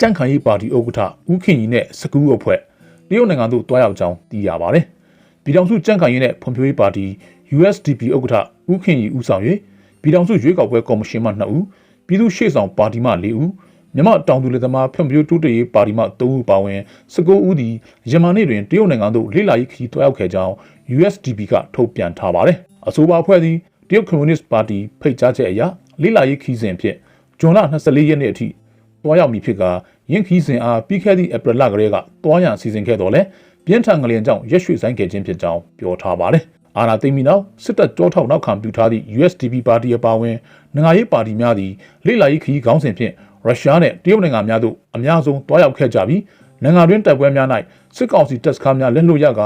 ကြန့်ခိုင်ရေးပါတီဥက္ကဋ္ဌဦးခင်ကြီးနဲ့စကူးအဖွဲ့တရုတ်နိုင်ငံသို့တွားရောက်ကြောင်းသိရပါတယ်။ပြည်ထောင်စုကြန့်ခိုင်ရေးနဲ့ဖွံ့ဖြိုးရေးပါတီ USDP ဥက္ကဋ္ဌဦးခင်ကြီးဦးဆောင်၍ပြည်ထောင်စုရွေးကောက်ပွဲကော်မရှင်မှ2ဦးပြည်သူ့ရှေ့ဆောင်ပါတီမှ4ဦးမြန်မာတောင်သူလယ်သမားဖွံ့ဖြိုးတိုးတက်ရေးပါတီမှ3ဦးပါဝင်19ဦးသည်ယမန်နေ့တွင်တရုတ်နိုင်ငံသို့လေ့လာရေးခရီးတွားရောက်ခဲ့ကြောင်း USDP ကထုတ်ပြန်ထားပါတယ်။အဆိုပါအဖွဲ့သည်တရုတ်ကွန်မြူနစ်ပါတီဖိတ်ကြားချက်အရလေ့လာရေးခီးစဉ်ဖြင့်ဇွန်လ24ရက်နေ့အထိ တွားရောက်မည်ဖြစ်ကရင်းခီးစဉ်အားပြီးခဲ့သည့်ဧပြီလကလေးကတွားရန်စီစဉ်ခဲ့တော်လဲပြင်းထန်ငလျင်ကြောင့်ရက်ရွှေ့ဆိုင်ခဲ့ခြင်းဖြစ်ကြောင်းပြောထားပါတယ်။အာဏာသိမ်းပြီးနောက်စစ်တပ်ကြောထောက်နောက်ခံပြုထားသည့် USDP ပါတီအပါအဝင်နိုင်ငံရေးပါတီများသည်လေ့လာရေးခီးခေါင်းစဉ်ဖြင့်ရုရှားနဲ့တရုတ်နိုင်ငံများသို့အများဆုံးတွားရောက်ခဲ့ကြပြီးနိုင်ငံတွင်းတိုက်ပွဲများ၌စစ်ကောင်စီတပ်စခန်းများလက်လွတ်ရက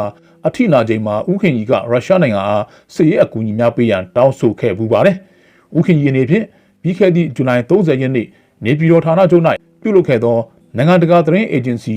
အထိနာချိန်မှာဥခင်ကြီးကရုရှားနိုင်ငံအားစစ်ရေးအကူအညီများပေးရန်တောင်းဆိုခဲ့ပူပါတယ်။ဥခင်ကြီးအနေဖြင့်ပြီးခဲ့သည့်ဇူလိုင်30ရက်နေ့ နေပြည်တော်ဌာနချုပ်၌ပြုလုပ်ခဲ့သောနိုင်ငံတကာသတင်းအေဂျင်စီ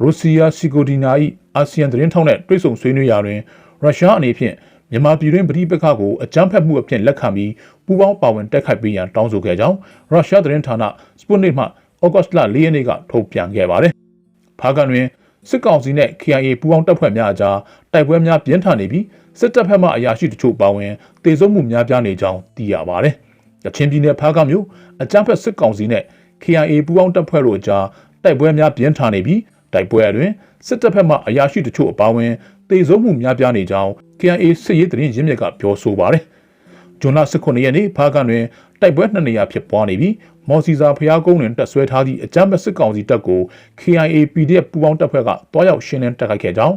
ရိုစီယာစီကိုဒီနာ၏အာဆီယံသတင်းထောက်နှင့်တွေ့ဆုံဆွေးနွေးရာတွင်ရုရှားအနေဖြင့်မြန်မာပြည်တွင်ပြည်ပခါကိုအကြမ်းဖက်မှုအဖြစ်လက်ခံပြီးပူးပေါင်းပါဝင်တက်ခိုက်ပေးရန်တောင်းဆိုခဲ့ကြောင်းရုရှားသတင်းဌာနစပုနစ်မှဩဂတ်စ်လ၄ရက်နေ့ကထုတ်ပြန်ခဲ့ပါတယ်။ဖားကန်တွင်စစ်ကောင်စီနဲ့ KIA ပူးပေါင်းတပ်ဖွဲ့များအကြားတိုက်ပွဲများပြင်းထန်နေပြီးစစ်တပ်ဘက်မှအရာရှိတချို့ပါဝင်တေဆုံးမှုများပြားနေကြောင်းသိရပါတယ်။ ကချင်ပြည်နယ်ဖားကမြို့အကြမ်းဖက်စစ်ကောင်စီနဲ့ KIA ပူးပေါင်းတပ်ဖွဲ့တို့အကြားတိုက်ပွဲများပြင်းထန်နေပြီးတိုက်ပွဲအတွင်းစစ်တပ်ဘက်မှအရာရှိတချို့အပါအဝင်တေဆုံးမှုများပြားနေကြောင်း KIA စစ်ရေးသတင်းရင်းမြစ်ကပြောဆိုပါတယ်။ဂျွန်လ18ရက်နေ့ဖားကန်တွင်တိုက်ပွဲနှစ်နေရာဖြစ်ပွားနေပြီးမော်စီစာဖျားကုန်းတွင်တက်ဆွဲထားသည့်အကြမ်းဖက်စစ်ကောင်စီတပ်ကို KIA PDF ပူးပေါင်းတပ်ဖွဲ့ကတွားရောက်ရှင်းလင်းတိုက်ခိုက်ခဲ့ကြောင်း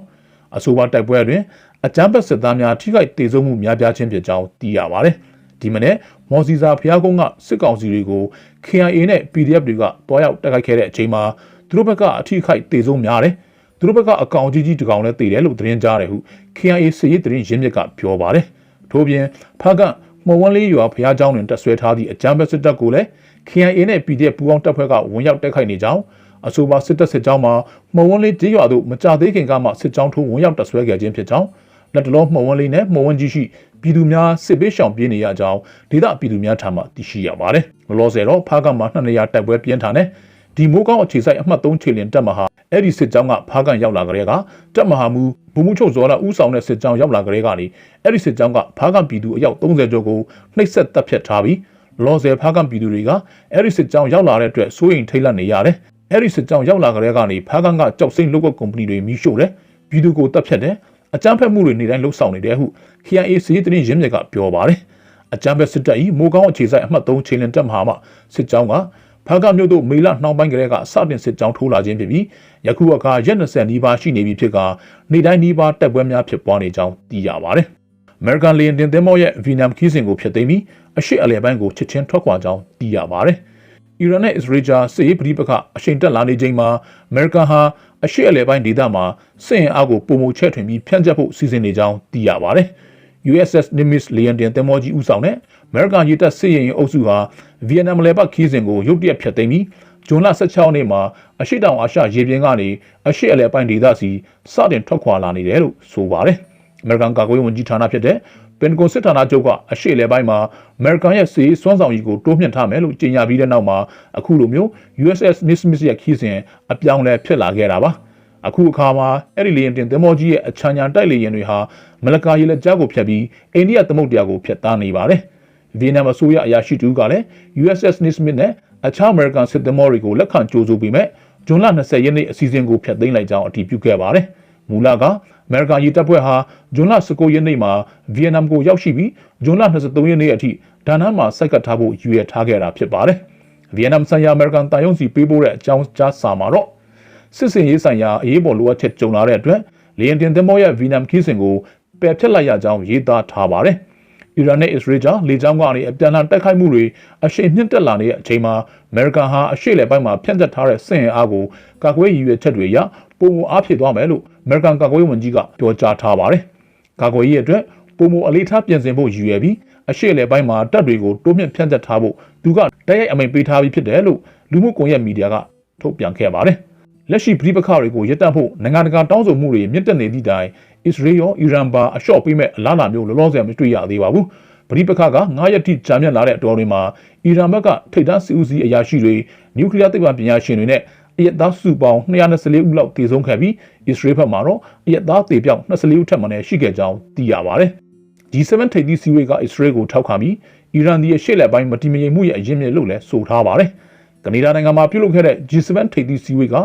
အဆိုပါတိုက်ပွဲတွင်အကြမ်းဖက်စစ်သားများထိခိုက်ဒေဆုံးမှုများပြားခြင်းဖြစ်ကြောင်းသိရပါတယ်။ ဒီမနေ့မော်စီစာဖျားကုန်းကစစ်ကောင်စီတွေကို KIA နဲ့ PDF တွေကတွားရောက်တိုက်ခိုက်ခဲ့တဲ့အချိန်မှာသူတို့ဘက်ကအထိခိုက်တေဆုံးများတယ်။သူတို့ဘက်ကအကောင်ကြီးကြီးတကောင်လည်းတေတယ်လို့သတင်းကြားတယ်ဟု KIA စစ်ရေးသတင်းရင်းမြစ်ကပြောပါတယ်။ထို့ပြင်ဖကမဝန်းလေးရွာဖျားကျောင်းတွင်တက်ဆွဲထားသည့်အကြမ်းဖက်စစ်တပ်ကိုလည်း KIA နဲ့ PDF ပူးပေါင်းတပ်ဖွဲ့ကဝင်ရောက်တိုက်ခိုက်နေကြောင်းအဆိုပါစစ်တပ်စစ်ကြောင်းမှာမဝန်းလေးကြေးရွာတို့မကြသေးခင်ကမှစစ်ကြောင်းထိုးဝင်ရောက်တပ်ဆွဲခဲ့ခြင်းဖြစ်ကြောင်းလက်တလုံးမဝန်းလေးနဲ့မဝန်းကြီးရှိ ပြည်သူများစစ်ပေးရှောင်ပြေးနေရကြောင်းဒေသပြည်သူများထံမှသိရှိရပါတယ်။လောလောဆယ်တော့ဖားကမှာနှစ်နေရာတိုက်ပွဲပြင်းထန်တဲ့ဒီမိုးကောင်းအခြေဆိုင်အမှတ်3ခြေလင်တပ်မဟာအဲ့ဒီစစ်ကြောင်းကဖားကန်ရောက်လာကြတဲ့ကတပ်မဟာမူဘူမှုချုပ်ဇော်လာဥဆောင်တဲ့စစ်ကြောင်းရောက်လာကြတဲ့ကနေအဲ့ဒီစစ်ကြောင်းကဖားကန်ပြည်သူအယောက်30ကျော်ကိုနှိပ်စက်တပ်ဖြတ်ထားပြီးလော်ဆယ်ဖားကံပြည်သူတွေကအဲ့ဒီစစ်ကြောင်းရောက်လာတဲ့အတွက်စိုးရိမ်ထိတ်လန့်နေရတယ်။အဲ့ဒီစစ်ကြောင်းရောက်လာကြတဲ့ကနေဖားကံကကြောက်စိမ့်လုတ်ကွက်ကုမ္ပဏီတွေမီးရှို့တယ်။ပြည်သူကိုတပ်ဖြတ်တယ်။ အကြမ်းဖက်မှုတွေနေတိုင်းလှုပ်ဆောင်နေတယ်ဟု KIA စီးတင်ရင်းမြစ်ကပြောပါတယ်။အကြမ်းဖက်စစ်တပ်ဤမိုးကောင်းအခြေဆိုင်အမှတ်3ချိန်လင်တပ်မဟာမှစစ်ကြောင်းကဖားကမြို့သို့မေလနှောင်းပိုင်းကလေးကစတင်စစ်ကြောင်းထိုးလာခြင်းဖြစ်ပြီးယခုအခါရက်20နီးပါးရှိနေပြီဖြစ်ကနေ့တိုင်းနီးပါးတက်ပွဲများဖြစ်ပွားနေကြောင်းသိရပါတယ်။ American လေယာဉ်တင်သင်္ဘောရဲ့ Vietnam ခီးစဉ်ကိုဖျက်သိမ်းပြီးအရှိအလယ်ပိုင်းကိုချက်ချင်းထွက်ခွာကြောင်းသိရပါတယ်။အီရန်နဲ့အစ္စရေးကြားစစ်ရေးပဋိပက္ခအရှိန်တက်လာနေချိန်မှာအမေရိကန်ဟာ အရှိအလယ်ပိုင်းဒေသမှာစစ်ရင်အားကိုပုံမှုချဲ့ထွင်ပြီးဖြန့်ကျက်ဖို့စီစဉ်နေကြောင်းသိရပါတယ်။ USS Nimitz လေယာဉ်တင်သင်္ဘောကြီးဦးဆောင်တဲ့အမေရိကန်ရေတပ်စစ်ရင်အုပ်စုဟာဗီယက်နမ်လေပတ်ခီးစဉ်ကိုရုတ်တရက်ဖျက်သိမ်းပြီးဇွန်လ16ရက်နေ့မှာအရှိတောင်အာရှရေပြင်ကနေအရှိအလယ်ပိုင်းဒေသစီစတင်ထွက်ခွာလာနေတယ်လို့ဆိုပါတယ်။အမေရိကန်ကာကွယ်ရေးဝန်ကြီးဌာနဖြစ်တဲ့ ပင်တဂွန်စစ်ဌာနချုပ်ကအရှေ့လေပိုင်းမှာအမေရိကန်ရဲ့စီးစွမ်းဆောင်ရည်ကိုတိုးမြှင့်ထားမယ်လို့ကြေညာပြီးတဲ့နောက်မှာအခုလိုမျိုး USS Nismis ရဲ့ခီးစဉ်အပြောင်းလဲဖြစ်လာခဲ့တာပါအခုအခါမှာအဲ့ဒီလေယာဉ်တင်သင်္ဘောကြီးရဲ့အချမ်းညာတိုက်လေယာဉ်တွေဟာမလကာရေလက်ကြားကိုဖျက်ပြီးအိန္ဒိယသမုဒ္ဒရာကိုဖျက်သားနေပါတယ်ဗီယက်နမ်အစိုးရအရာရှိတူကလည်း USS Nismis နဲ့အခြား American စစ်သင်္ဘောတွေကိုလက်ခံကြိုးဆိုပြီးမဲ့ဇွန်လ20ရက်နေ့အစီအစဉ်ကိုဖျက်သိမ်းလိုက်ကြောင်းအတည်ပြုခဲ့ပါတယ်မူလက အမေရိကန်ရေတပ်ဖွဲ့ဟာဇွန်လ19ရက်နေ့မှာဗီယက်နမ်ကိုရောက်ရှိပြီးဇွန်လ23ရက်နေ့အထိဒါနန်းမှာစိုက်ကပ်ထားဖို့ရည်ရွယ်ထားခဲ့တာဖြစ်ပါတယ်။ဗီယက်နမ်ဆိုင်ရာအမေရိကန်တာယုံစီပေးပို့တဲ့အကြောင်းကြားစာမှာတော့စစ်စင်ရေးဆိုင်ရာအရေးပေါ်လိုအပ်ချက်ကြုံလာတဲ့အတွက်လေယာဉ်တင်သင်္ဘောရဲ့ဗီယက်နမ်ခီးစဉ်ကိုပယ်ဖျက်လိုက်ရကြောင်းရေးသားထားပါတယ်။အီရန်နဲ့အစ္စရေးကြားလေကြောင်းကနေအပြန်အလှန်တိုက်ခိုက်မှုတွေအရှိန်မြင့်တက်လာနေတဲ့အချိန်မှာအမေရိကန်ဟာအရှိလေပိုင်းမှာဖြန့်ကျက်ထားတဲ့စစ်ရင်အားကိုကာကွယ်ရည်ရွယ်ချက်တွေရ ပုံမအားဖြစ်သွားမယ်လို့အမေရိကန်ကာကွယ်ရေးဝန်ကြီးကပြောကြားထားပါတယ်။ကာကွယ်ရေးအတွက်ပုံမအလေးထားပြင်ဆင်ဖို့ရည်ရွယ်ပြီးအရှိလေပိုင်းမှာတပ်တွေကိုတိုးမြင့်ဖြန့်ကျက်ထားဖို့သူကတိုက်ရိုက်အမိန့်ပေးထားပြီးဖြစ်တယ်လို့လူမှုကွန်ရက်မီဒီယာကထုတ်ပြန်ခဲ့ပါတယ်။လက်ရှိပြည်ပခါတွေကိုရပ်တန့်ဖို့နိုင်ငံတကာတောင်းဆိုမှုတွေမြင့်တက်နေသည့်တိုင်အစ္စရေးရောအီရန်ပါအလျှော့ပေးမဲ့အလားအလာမျိုးလောလောဆယ်မတွေ့ရသေးပါဘူး။ပရိပခက9ရက်ထိကြာမြင့်လာတဲ့အတော်တွေမှာအီရန်ဘက်ကထိပ်တန်းစစ်ဦးစီးအရာရှိတွေနျူကလ িয়ার သိပ္ပံပညာရှင်တွေနဲ့ အရက်သားစုပေါင်း224ဦးလောက်တည်ဆုံးခဲ့ပြီးအစ္စရေးဘက်မှာတော့အရက်သားတေပြောက်24ဦးထက်မနည်းရှိခဲ့ကြောင်းသိရပါတယ်။ G7 ထိပ်သီးစည်းဝေးကအစ္စရေးကိုထောက်ခံပြီးအီရန်ဒီရဲ့ရှေ့လက်ပိုင်းမတည်မငြိမ်မှုရဲ့အရင်းမြစ်လို့လည်းဆိုထားပါတယ်။ကနေဒါနိုင်ငံမှာပြုလုပ်ခဲ့တဲ့ G7 ထိပ်သီးစည်းဝေးက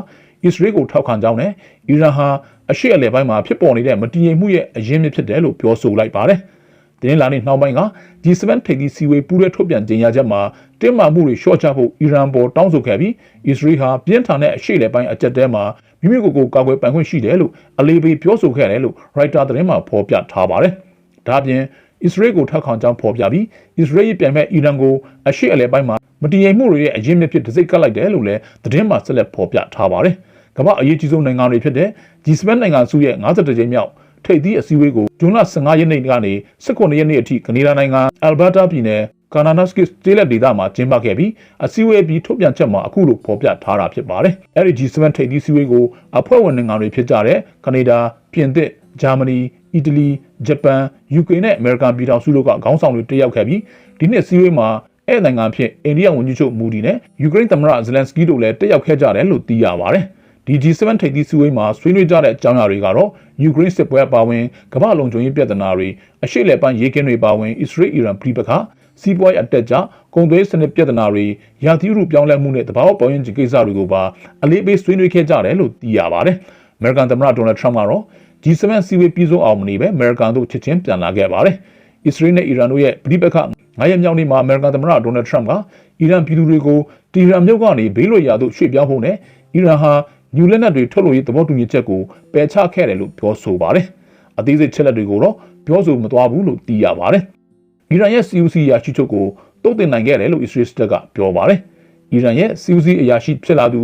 အစ္စရေးကိုထောက်ခံကြောင်းနဲ့အီရန်ဟာအရှေ့အလယ်ပိုင်းမှာဖြစ်ပေါ်နေတဲ့မတည်ငြိမ်မှုရဲ့အရင်းမြစ်ဖြစ်တယ်လို့ပြောဆိုလိုက်ပါတယ်။ တင်းလာနေနှောင်းပိုင်းက G7 ထိပ်သီးစည်းဝေးပူးရဲထုတ်ပြန်ကြေညာချက်မှာတင်းမာမှုတွေလျှော့ချဖို့အီရန်ပေါ်တောင်းဆိုခဲ့ပြီးအစ္စရေးဟာပြင်းထန်တဲ့အရှေ့လယ်ပိုင်းအကြက်တဲမှာမိမိကိုယ်ကိုကာကွယ်ပိုင်ခွင့်ရှိတယ်လို့အလေးပေးပြောဆိုခဲ့တယ်လို့ Reuters သတင်းမှာဖော်ပြထားပါတယ်။ဒါ့အပြင်အစ္စရေးကိုထောက်ခံကြောင်းဖော်ပြပြီးအစ္စရေးရဲ့ပြန်မဲ့အီရန်ကိုအရှေ့အလယ်ပိုင်းမှာမတည်ငြိမ်မှုတွေရဲ့အရင်းမြစ်ဖြစ်တစ်စိတ်ကပ်လိုက်တယ်လို့လည်းသတင်းမှာဆက်လက်ဖော်ပြထားပါတယ်။ကမ္ဘာအရေးကြီးဆုံးနိုင်ငံတွေဖြစ်တဲ့ G7 နိုင်ငံစုရဲ့52ကြိမ်မြောက် ထိပ်သီးအစည်းအဝေးကိုဇွန်လ15ရက်နေ့ကနေ18ရက်နေ့အထိကနေဒါနိုင်ငံအယ်ဘာတာပြည်နယ်ကာနာနစကစ်တေးလက်ဒေသမှာကျင်းပခဲ့ပြီးအစည်းအဝေးပြီးထုတ်ပြန်ချက်မှာအခုလိုဖော်ပြထားတာဖြစ်ပါတယ်။အဲဒီ G7 ထိပ်သီးစည်းဝေးကိုအဖွဲ့ဝင်နိုင်ငံတွေဖြစ်ကြတဲ့ကနေဒါ၊ပြင်သစ်၊ဂျာမနီ၊အီတလီ၊ဂျပန်၊ယူကေနဲ့အမေရိကန်ပြည်ထောင်စုတို့ကခေါင်းဆောင်တွေတက်ရောက်ခဲ့ပြီးဒီနှစ်စည်းဝေးမှာအဲနိုင်ငံဖြစ်အိန္ဒိယဝန်ကြီးချုပ်မူဒီနဲ့ယူကရိန်းသမ္မတဇလန်စကီတို့လည်းတက်ရောက်ခဲ့ကြတယ်လို့သိရပါတယ်။ ဒီ G7 ထိပ်သီးစည်းဝေးမှာဆွေးနွေးကြတဲ့အကြောင်းအရာတွေကတော့ယူကရိန်းစစ်ပွဲပါဝင်ကမ္ဘာလုံခြုံရေးပြဿနာတွေအရှေ့လယ်ပိုင်းရေကင်းတွေပါဝင်အစ္စရေးအီရန်ပြည်ပခါစီးပွားရေးအတက်ကြကုန်သွယ်စနစ်ပြဿနာတွေရာသီဥတုပြောင်းလဲမှုနဲ့တဘာဝပေါ်ရင်ကိစ္စတွေကိုပါအလေးပေးဆွေးနွေးခဲ့ကြတယ်လို့သိရပါတယ်။ American သမ္မတဒေါ်နယ်ထရမ့်ကတော့ G7 စီဝေးပြည်ဆုံးအောင်မနေပဲ American တို့ချက်ချင်းပြန်လာခဲ့ပါတယ်။ Israel နဲ့ Iran တို့ရဲ့ပြည်ပခ9ရက်မြောက်နေ့မှာ American သမ္မတဒေါ်နယ်ထရမ့်ကအီရန်ပြည်သူတွေကိုတီရန်မြို့ကနေဘေးလွတ်ရာသို့ရွှေ့ပြောင်းဖို့နဲ့အီရန်ဟာ ညူလက်နက်တွေထုတ်လို့ရေးသဘောတူညီချက်ကိုပယ်ချခဲ့တယ်လို့ပြောဆိုပါတယ်။အသေးစိတ်ချက်လက်တွေကိုတော့ပြောဆိုမသွားဘူးလို့သိရပါတယ်။အီရန်ရဲ့ CUC ရာရှိချုပ်ကိုတုတ်တင်နိုင်ခဲ့တယ်လို့ Israel ကပြောပါတယ်။အီရန်ရဲ့ CUC အရာရှိဖြစ်လာသူ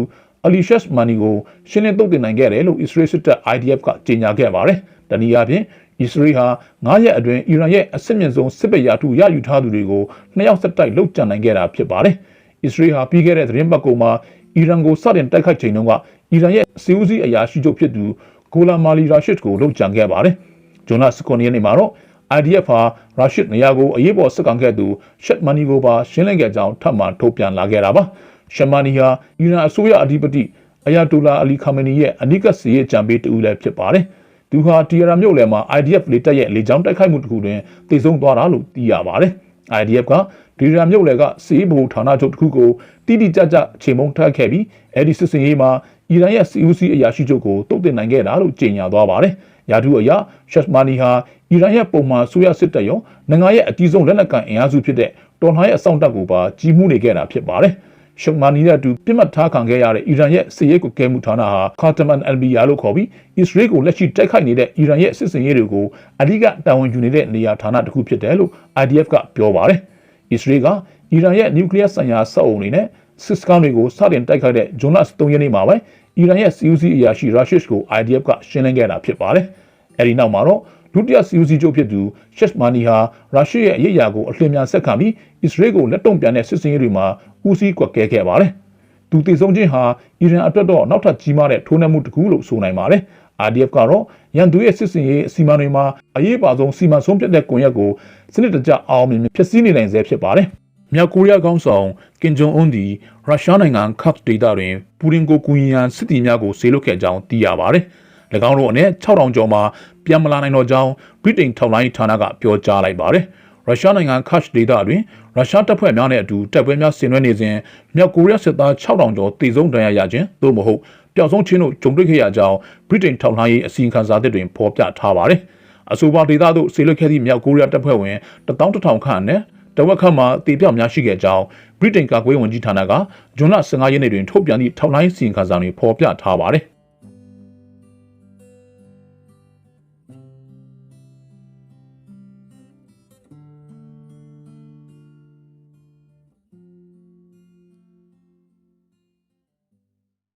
အလီရှက်မာနီကိုရှင်းလင်းတုတ်တင်နိုင်ခဲ့တယ်လို့ Israel စစ်တပ် IDF ကကြေညာခဲ့ပါတယ်။တနည်းအားဖြင့် Israel ဟာ9ရက်အတွင်းအီရန်ရဲ့အစစ်မြင့်ဆုံးစစ်ပရာထုရယူထားသူတွေကိုနှစ်ယောက်ဆက်တိုက်လှုပ်ကြံနိုင်ခဲ့တာဖြစ်ပါတယ်။ Israel ဟာပြီးခဲ့တဲ့သတင်းပတ်ကုန်မှာအီရန်ကိုစတင်တိုက်ခိုက်ချိန်တုန်းက အီရန်ရဲ့စီဦးစီးအရာရှိချုပ်ဖြစ်သူကိုလာမာလီရာရှစ်ကိုလှုပ်ကြံခဲ့ပါတယ်။ဂျွန်လ19ရက်နေ့မှာတော့ IDF ဟာရာရှစ်နေရာကိုအရေးပေါ်စစ်ကောင်ခဲ့သူရှက်မနီကိုပါရှင်းလင်းခဲ့ကြောင်းထပ်မံထုတ်ပြန်လာခဲ့တာပါ။ရှက်မနီဟာအီရန်အစိုးရအဓိပတိအယာတိုလာအလီခါမနီရဲ့အနိကစီရဲ့ကြံပေးတူလည်းဖြစ်ပါတယ်။သူဟာတီယရာမြို့လယ်မှာ IDF လေတပ်ရဲ့လေကြောင်းတိုက်ခိုက်မှုတစ်ခုတွင်တိုက်ဆုံသွားတာလို့သိရပါတယ်။ IDF ကဒီရာမြို့လယ်ကစီးဘူဌာနချုပ်တစ်ခုကိုတိတိကျကျချိန်မုံထားခဲ့ပြီးအဲဒီစစ်စင်ရေးမှာ အီရန်ရဲ့စီဦးစီးအရာရှိချုပ်ကိုတုတ်တင်နိုင်ခဲ့တာလို့ကြေညာသွားပါတယ်။ယာတူအရာရှက်မာနီဟာအီရန်ရဲ့ပုံမှန်ဆိုရစစ်တပ်ရောနိုင်ငံရဲ့အကြီးဆုံးလက်နက်ကန်အင်အားစုဖြစ်တဲ့တော်လှန်ရေးအစောင့်တပ်ကိုပါကြီးမှုနေခဲ့တာဖြစ်ပါတယ်။ရှုံမာနီနဲ့အတူပြစ်မှတ်ထားခံခဲ့ရတဲ့အီရန်ရဲ့စစ်ရေးကိုကဲမှုဌာနဟာကာတမန်အယ်ဘီယာလို့ခေါ်ပြီးအစ္စရေးကိုလက်ရှိတိုက်ခိုက်နေတဲ့အီရန်ရဲ့စစ်စင်ရေးတွေကိုအဓိကတာဝန်ယူနေတဲ့နေရာဌာနတစ်ခုဖြစ်တယ်လို့ IDF ကပြောပါတယ်။အစ္စရေးကအီရန်ရဲ့နျူကလ িয়ার ဆိုင်ရာစက်အုံတွေနဲ့ စစ်စခန်းတွေကိုစတင်တိုက်ခိုက်တဲ့ဂျွန်လ3ရက်နေ့မှာပဲအီရန်ရဲ့ CUC အရာရှိရာရှစ်ကို IDF ကရှင်းလင်းခဲ့တာဖြစ်ပါတယ်။အဲဒီနောက်မှာတော့ဒုတိယ CUC ချုပ်ဖြစ်သူရှက်မာနီဟာရုရှားရဲ့အရေးအရာကိုအလင်းမြန်ဆက်ခံပြီးအစ္စရေးကိုလက်တုံ့ပြန်တဲ့စစ်စင်ရေးတွေမှာဦးစီးကွက်ကဲခဲ့ပါတယ်။သူတည်ဆုံခြင်းဟာအီရန်အတွက်တော့နောက်ထပ်ကြီးမားတဲ့ထိုးနှက်မှုတစ်ခုလို့ဆိုနိုင်ပါတယ်။ RDF ကတော့ရန်သူရဲ့စစ်စင်ရေးအစီအမံတွေမှာအရေးပါဆုံးစီမံဆုံးဖြတ်တဲ့ကွန်ရက်ကိုစနစ်တကျအောင်မြင်ဖြစ်စည်းနေနိုင်စေဖြစ်ပါတယ်။ မြောက်ကိုရီးယားခေါင်းဆောင်ကင်ဂျုံအွန်းသည်ရုရှားနိုင်ငံခတ်ဒေသတွင်ပူရင်ကိုကူညီရန်စစ်တီများကိုဆေးလွတ်ခဲ့ကြောင်းသိရပါတယ်။၎င်းတို့အနေနဲ့6000ကျော်မှာပြန်မလာနိုင်တော့ကြောင်းဗြိတိန်ထောက်လိုင်းဌာနကပြောကြားလိုက်ပါတယ်။ရုရှားနိုင်ငံခတ်ဒေသတွင်ရုရှားတပ်ဖွဲ့များနဲ့အတူတပ်ပွဲများဆင်နွှဲနေစဉ်မြောက်ကိုရီးယားစစ်သား6000ကျော်တေဆုံးဒဏ်ရာရခြင်းသို့မဟုတ်ပျောက်ဆုံးခြင်းတို့ကြုံတွေ့ခဲ့ရကြောင်းဗြိတိန်ထောက်လှမ်းရေးအစီရင်ခံစာသစ်တွင်ဖော်ပြထားပါတယ်။အဆိုပါဒေသသို့ဆေးလွတ်ခဲ့သည့်မြောက်ကိုရီးယားတပ်ဖွဲ့ဝင်11000ခန့်နဲ့ တဝက်ခန့်မှာတေပြောက်များရှိခဲ့ကြောင်းဗြိတိန်ကာကွယ်ရေးဝန်ကြီးဌာနကဂျွန်လ15ရက်နေ့တွင်ထုတ်ပြန်သည့်ထောက်လှမ်းရေးစီရင်ခံစာတွင်ဖော်ပြထားပါတယ်။